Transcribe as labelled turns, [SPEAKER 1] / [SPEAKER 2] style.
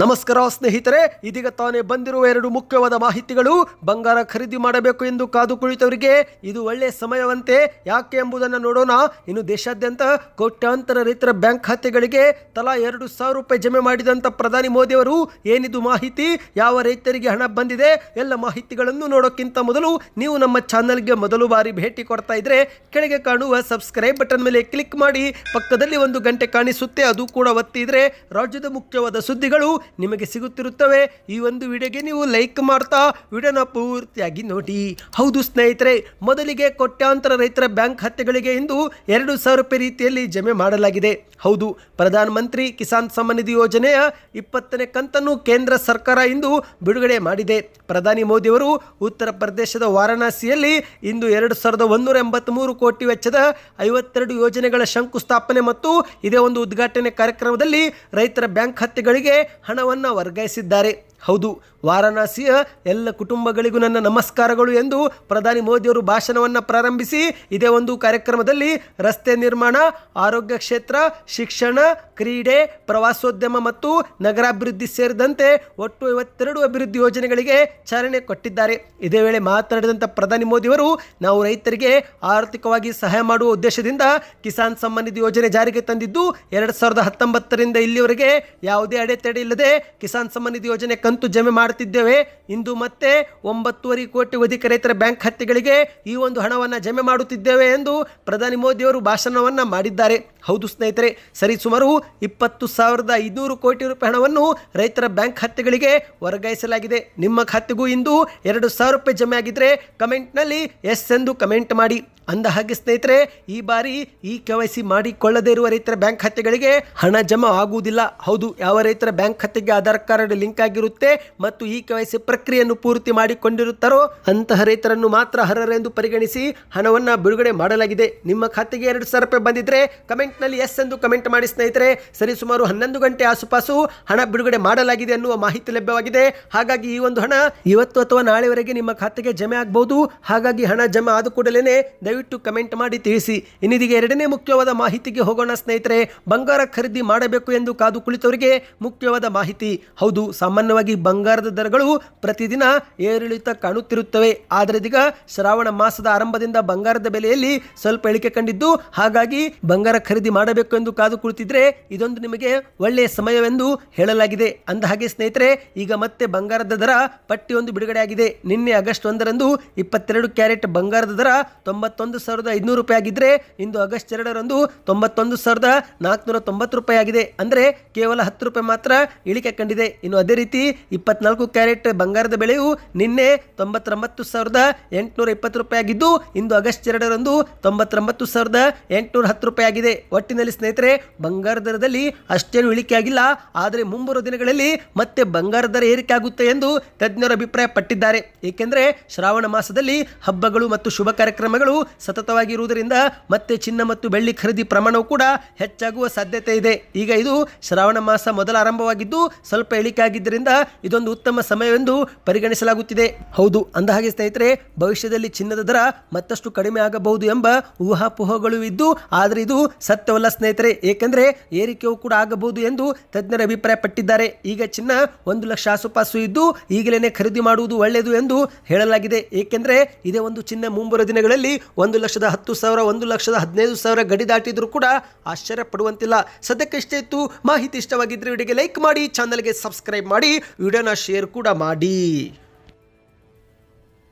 [SPEAKER 1] ನಮಸ್ಕಾರ ಸ್ನೇಹಿತರೆ, ಇದೀಗ ತಾನೇ ಬಂದಿರುವ ಎರಡು ಮುಖ್ಯವಾದ ಮಾಹಿತಿಗಳು ಬಂಗಾರ ಖರೀದಿ ಮಾಡಬೇಕು ಎಂದು ಕಾದು ಕುಳಿತವರಿಗೆ ಇದು ಒಳ್ಳೆಯ ಸಮಯವಂತೆ. ಯಾಕೆ ಎಂಬುದನ್ನು ನೋಡೋಣ. ಇನ್ನು ದೇಶಾದ್ಯಂತ ಕೋಟ್ಯಾಂತರ ರೈತರ ಬ್ಯಾಂಕ್ ಖಾತೆಗಳಿಗೆ ತಲಾ ಎರಡು ಸಾವಿರ ರೂಪಾಯಿ ಜಮೆ ಮಾಡಿದಂಥ ಪ್ರಧಾನಿ ಮೋದಿಯವರು ಏನಿದು ಮಾಹಿತಿ? ಯಾವ ರೈತರಿಗೆ ಹಣ ಬಂದಿದೆ? ಎಲ್ಲ ಮಾಹಿತಿಗಳನ್ನು ನೋಡೋಕ್ಕಿಂತ ಮೊದಲು ನೀವು ನಮ್ಮ ಚಾನಲ್ಗೆ ಮೊದಲು ಬಾರಿ ಭೇಟಿ ಕೊಡ್ತಾ ಇದ್ರೆ ಕೆಳಗೆ ಕಾಣುವ ಸಬ್ಸ್ಕ್ರೈಬ್ ಬಟನ್ ಮೇಲೆ ಕ್ಲಿಕ್ ಮಾಡಿ, ಪಕ್ಕದಲ್ಲಿ ಒಂದು ಗಂಟೆ ಕಾಣಿಸುತ್ತೆ, ಅದು ಕೂಡ ಒತ್ತಿದ್ರೆ ರಾಜ್ಯದ ಮುಖ್ಯವಾದ ಸುದ್ದಿಗಳು ನಿಮಗೆ ಸಿಗುತ್ತಿರುತ್ತವೆ. ಈ ಒಂದು ವಿಡಿಯೋಗೆ ನೀವು ಲೈಕ್ ಮಾಡ್ತಾ ವಿಡಿಯೋನ ಪೂರ್ತಿಯಾಗಿ ನೋಡಿ. ಹೌದು ಸ್ನೇಹಿತರೆ, ಮೊದಲಿಗೆ ಕೋಟ್ಯಾಂತರ ರೈತರ ಬ್ಯಾಂಕ್ ಖಾತೆಗಳಿಗೆ ಇಂದು ಎರಡು ಸಾವಿರ ರೂಪಾಯಿ ರೀತಿಯಲ್ಲಿ ಜಮೆ ಮಾಡಲಾಗಿದೆ. ಹೌದು ಪ್ರಧಾನ ಮಂತ್ರಿ ಕಿಸಾನ್ ಸಮ್ಮಾನ್ ನಿಧಿ ಯೋಜನೆಯ ಇಪ್ಪತ್ತನೇ ಕಂತನ್ನು ಕೇಂದ್ರ ಸರ್ಕಾರ ಇಂದು ಬಿಡುಗಡೆ ಮಾಡಿದೆ. ಪ್ರಧಾನಿ ಮೋದಿಯವರು ಉತ್ತರ ಪ್ರದೇಶದ ವಾರಾಣಸಿಯಲ್ಲಿ ಇಂದು ಎರಡು ಸಾವಿರದ ಒಂದೂರ ಎಂಬತ್ತ್ಮೂರು ಕೋಟಿ ವೆಚ್ಚದ ಐವತ್ತೆರಡು ಯೋಜನೆಗಳ ಶಂಕುಸ್ಥಾಪನೆ ಮತ್ತು ಇದೇ ಒಂದು ಉದ್ಘಾಟನೆ ಕಾರ್ಯಕ್ರಮದಲ್ಲಿ ರೈತರ ಬ್ಯಾಂಕ್ ಖಾತೆಗಳಿಗೆ ಹಣವನ್ನು ವರ್ಗಾಯಿಸಿದ್ದಾರೆ. ಹೌದು, ವಾರಾಣಸಿಯ ಎಲ್ಲ ಕುಟುಂಬಗಳಿಗೂ ನನ್ನ ನಮಸ್ಕಾರಗಳು ಎಂದು ಪ್ರಧಾನಿ ಮೋದಿಯವರು ಭಾಷಣವನ್ನು ಪ್ರಾರಂಭಿಸಿ, ಇದೇ ಒಂದು ಕಾರ್ಯಕ್ರಮದಲ್ಲಿ ರಸ್ತೆ ನಿರ್ಮಾಣ, ಆರೋಗ್ಯ ಕ್ಷೇತ್ರ, ಶಿಕ್ಷಣ, ಕ್ರೀಡೆ, ಪ್ರವಾಸೋದ್ಯಮ ಮತ್ತು ನಗರಾಭಿವೃದ್ಧಿ ಸೇರಿದಂತೆ ಒಟ್ಟು ಐವತ್ತೆರಡು ಅಭಿವೃದ್ಧಿ ಯೋಜನೆಗಳಿಗೆ ಚಾಲನೆ ಕೊಟ್ಟಿದ್ದಾರೆ. ಇದೇ ವೇಳೆ ಮಾತನಾಡಿದಂಥ ಪ್ರಧಾನಿ ಮೋದಿಯವರು, ನಾವು ರೈತರಿಗೆ ಆರ್ಥಿಕವಾಗಿ ಸಹಾಯ ಮಾಡುವ ಉದ್ದೇಶದಿಂದ ಕಿಸಾನ್ ಸಮ್ಮಾನ್ ನಿಧಿ ಯೋಜನೆ ಜಾರಿಗೆ ತಂದಿದ್ದು, ಎರಡು ಸಾವಿರದ ಹತ್ತೊಂಬತ್ತರಿಂದ ಇಲ್ಲಿವರೆಗೆ ಯಾವುದೇ ಅಡೆತಡೆ ಇಲ್ಲದೆ ಕಿಸಾನ್ ಸಮ್ಮಾನ್ ನಿಧಿ ಯೋಜನೆ ಕಂತು ಜಮೆ ಮಾಡುತ್ತಿದ್ದೇವೆ. ಇಂದು ಮತ್ತೆ ಒಂಬತ್ತುವರೆ ಕೋಟಿ ಅಧಿಕ ರೈತರ ಬ್ಯಾಂಕ್ ಖಾತೆಗಳಿಗೆ ಈ ಒಂದು ಹಣವನ್ನು ಜಮೆ ಮಾಡುತ್ತಿದ್ದೇವೆ ಎಂದು ಪ್ರಧಾನಿ ಮೋದಿಯವರು ಭಾಷಣವನ್ನು ಮಾಡಿದ್ದಾರೆ. ಹೌದು ಸ್ನೇಹಿತರೆ, ಸರಿ ಸುಮಾರು ಇಪ್ಪತ್ತು ಸಾವಿರದ ಐನೂರು ಕೋಟಿ ರೂಪಾಯಿ ಹಣವನ್ನು ರೈತರ ಬ್ಯಾಂಕ್ ಖಾತೆಗಳಿಗೆ ವರ್ಗಾಯಿಸಲಾಗಿದೆ. ನಿಮ್ಮ ಖಾತೆಗೂ ಇಂದು ಎರಡು ಸಾವಿರ ರೂಪಾಯಿ ಜಮೆ ಆಗಿದ್ರೆ ಕಮೆಂಟ್ನಲ್ಲಿ ಎಸ್ ಎಂದು ಕಮೆಂಟ್ ಮಾಡಿ. ಅಂದ ಹಾಗೆ ಸ್ನೇಹಿತರೆ, ಈ ಬಾರಿ ಈ ಕೆ ವೈ ಸಿ ಮಾಡಿಕೊಳ್ಳದೇ ಇರುವ ರೈತರ ಬ್ಯಾಂಕ್ ಖಾತೆಗಳಿಗೆ ಹಣ ಜಮಾ ಆಗುವುದಿಲ್ಲ. ಹೌದು, ಯಾವ ರೈತರ ಬ್ಯಾಂಕ್ ಖಾತೆಗೆ ಆಧಾರ್ ಕಾರ್ಡ್ ಲಿಂಕ್ ಆಗಿರುತ್ತೆ ಮತ್ತು ಈ ಕೆ ವೈ ಸಿ ಪ್ರಕ್ರಿಯೆಯನ್ನು ಪೂರ್ತಿ ಮಾಡಿಕೊಂಡಿರುತ್ತಾರೋ ಅಂತಹ ರೈತರನ್ನು ಮಾತ್ರ ಅರ್ಹರೆಂದು ಪರಿಗಣಿಸಿ ಹಣವನ್ನು ಬಿಡುಗಡೆ ಮಾಡಲಾಗಿದೆ. ನಿಮ್ಮ ಖಾತೆಗೆ ಎರಡು ಸಾವಿರ ರೂಪಾಯಿ ಬಂದಿದ್ರೆ ಕಮೆಂಟ್ನಲ್ಲಿ ಎಸ್ ಎಂದು ಕಮೆಂಟ್ ಮಾಡಿ ಸ್ನೇಹಿತರೆ. ಸರಿ, ಸುಮಾರು ಹನ್ನೊಂದು ಗಂಟೆ ಆಸುಪಾಸು ಹಣ ಬಿಡುಗಡೆ ಮಾಡಲಾಗಿದೆ ಅನ್ನುವ ಮಾಹಿತಿ ಲಭ್ಯವಾಗಿದೆ. ಹಾಗಾಗಿ ಈ ಒಂದು ಹಣ ಇವತ್ತು ಅಥವಾ ನಾಳೆವರೆಗೆ ನಿಮ್ಮ ಖಾತೆಗೆ ಜಮೆ ಆಗಬಹುದು ಹಾಗಾಗಿ ಹಣ ಜಮೆ ಆದ ಕೂಡಲೇ ದಯವಿಟ್ಟು ಕಮೆಂಟ್ ಮಾಡಿ ತಿಳಿಸಿ. ಇನ್ನಿದೀಗ ಎರಡನೇ ಮುಖ್ಯವಾದ ಮಾಹಿತಿಗೆ ಹೋಗೋಣ ಸ್ನೇಹಿತರೆ. ಬಂಗಾರ ಖರೀದಿ ಮಾಡಬೇಕು ಎಂದು ಕಾದು ಕುಳಿತವರಿಗೆ ಮುಖ್ಯವಾದ ಮಾಹಿತಿ. ಹೌದು, ಸಾಮಾನ್ಯವಾಗಿ ಬಂಗಾರದ ದರಗಳು ಪ್ರತಿದಿನ ಏರಿಳಿತ ಕಾಣುತ್ತಿರುತ್ತವೆ. ಆದರೆ ಇದೀಗ ಶ್ರಾವಣ ಮಾಸದ ಆರಂಭದಿಂದ ಬಂಗಾರದ ಬೆಲೆಯಲ್ಲಿ ಸ್ವಲ್ಪ ಇಳಿಕೆ ಕಂಡಿದ್ದು, ಹಾಗಾಗಿ ಬಂಗಾರ ಖರೀದಿ ಮಾಡಬೇಕು ಎಂದು ಕಾದು ಕುಳಿತಿದ್ರೆ ಇದೊಂದು ನಿಮಗೆ ಒಳ್ಳೆಯ ಸಮಯವೆಂದು ಹೇಳಲಾಗಿದೆ. ಅಂದ ಹಾಗೆ ಸ್ನೇಹಿತರೆ, ಈಗ ಮತ್ತೆ ಬಂಗಾರದ ದರ ಪಟ್ಟಿಯೊಂದು ಬಿಡುಗಡೆಯಾಗಿದೆ. ನಿನ್ನೆ ಆಗಸ್ಟ್ ಒಂದರಂದು ಇಪ್ಪತ್ತೆರಡು ಕ್ಯಾರೆಟ್ ಬಂಗಾರದ ದರ ತೊಂಬತ್ತೊಂದು ಸಾವಿರದ ಐದುನೂರು ರೂಪಾಯಿ ಆಗಿದ್ರೆ, ಇಂದು ಆಗಸ್ಟ್ ಎರಡರಂದು ತೊಂಬತ್ತೊಂದು ಸಾವಿರದ ನಾಲ್ಕುನೂರ ತೊಂಬತ್ತು ರೂಪಾಯಿ ಆಗಿದೆ. ಅಂದರೆ ಕೇವಲ ಹತ್ತು ರೂಪಾಯಿ ಮಾತ್ರ ಇಳಿಕೆ ಕಂಡಿದೆ. ಇನ್ನು ಅದೇ ರೀತಿ ಇಪ್ಪತ್ನಾಲ್ಕು ಕ್ಯಾರೆಟ್ ಬಂಗಾರದ ಬೆಲೆಯು ನಿನ್ನೆ ತೊಂಬತ್ತೊಂಬತ್ತು ಸಾವಿರದ ಎಂಟುನೂರ ಇಪ್ಪತ್ತು ರೂಪಾಯಿ ಆಗಿದ್ದು, ಇಂದು ಆಗಸ್ಟ್ ಎರಡರಂದು ತೊಂಬತ್ತೊಂಬತ್ತು ಸಾವಿರದ ಎಂಟುನೂರ ಹತ್ತು ರೂಪಾಯಿ ಆಗಿದೆ. ಒಟ್ಟಿನಲ್ಲಿ ಸ್ನೇಹಿತರೆ ಬಂಗಾರ ದರದಲ್ಲಿ ಅಷ್ಟೇನು ಇಳಿಕೆ ಆಗಿಲ್ಲ. ಆದರೆ ಮುಂಬರುವ ದಿನಗಳಲ್ಲಿ ಮತ್ತೆ ಬಂಗಾರ ದರ ಏರಿಕೆ ಆಗುತ್ತೆ ಎಂದು ತಜ್ಞರು ಅಭಿಪ್ರಾಯ ಪಟ್ಟಿದ್ದಾರೆ ಏಕೆಂದರೆ ಶ್ರಾವಣ ಮಾಸದಲ್ಲಿ ಹಬ್ಬಗಳು ಮತ್ತು ಶುಭ ಕಾರ್ಯಕ್ರಮಗಳು ಸತತವಾಗಿರುವುದರಿಂದ ಮತ್ತೆ ಚಿನ್ನ ಮತ್ತು ಬೆಳ್ಳಿ ಖರೀದಿ ಪ್ರಮಾಣವು ಕೂಡ ಹೆಚ್ಚಾಗುವ ಸಾಧ್ಯತೆ ಇದೆ. ಈಗ ಇದು ಶ್ರಾವಣ ಮಾಸ ಮೊದಲ ಆರಂಭವಾಗಿದ್ದು, ಸ್ವಲ್ಪ ಇಳಿಕೆ ಆಗಿದ್ದರಿಂದ ಇದೊಂದು ಉತ್ತಮ ಸಮಯವೆಂದು ಪರಿಗಣಿಸಲಾಗುತ್ತಿದೆ. ಹೌದು ಅಂದ ಹಾಗೆ ಸ್ನೇಹಿತರೆ, ಭವಿಷ್ಯದಲ್ಲಿ ಚಿನ್ನದ ದರ ಮತ್ತಷ್ಟು ಕಡಿಮೆ ಆಗಬಹುದು ಎಂಬ ಊಹಾಪೋಹಗಳು ಇದ್ದು, ಆದರೆ ಇದು ಸತ್ಯವಲ್ಲ ಸ್ನೇಹಿತರೆ. ಏಕೆಂದರೆ ಏರಿಕೆಯೂ ಕೂಡ ಆಗಬಹುದು ಎಂದು ತಜ್ಞರ ಅಭಿಪ್ರಾಯಪಟ್ಟಿದ್ದಾರೆ. ಈಗ ಚಿನ್ನ ಒಂದು ಲಕ್ಷ ಆಸುಪಾಸು ಇದ್ದು ಈಗಲೇ ಖರೀದಿ ಮಾಡುವುದು ಒಳ್ಳೆಯದು ಎಂದು ಹೇಳಲಾಗಿದೆ. ಏಕೆಂದರೆ ಇದೇ ಒಂದು ಚಿನ್ನ ಮುಂಬರುವ ದಿನಗಳಲ್ಲಿ ಒಂದು ಲಕ್ಷದ ಹತ್ತು ಸಾವಿರ, ಒಂದು ಲಕ್ಷದ ಹದಿನೈದು ಸಾವಿರ ಗಡಿ ದಾಟಿದ್ರು ಕೂಡ ಆಶ್ಚರ್ಯ ಪಡುವಂತಿಲ್ಲ ಸದ್ಯಕ್ಕೆ ಇಷ್ಟೇ ಇತ್ತು, ಮಾಹಿತಿ ಇಷ್ಟವಾಗಿದ್ದರೆ ವಿಡಿಯೋಗೆ ಲೈಕ್ ಮಾಡಿ, ಚಾನಲ್ಗೆ ಸಬ್ಸ್ಕ್ರೈಬ್ ಮಾಡಿ. ವಿಡಿಯೋನ ಶೇರ್ ಕೂಡ ಮಾಡಿ.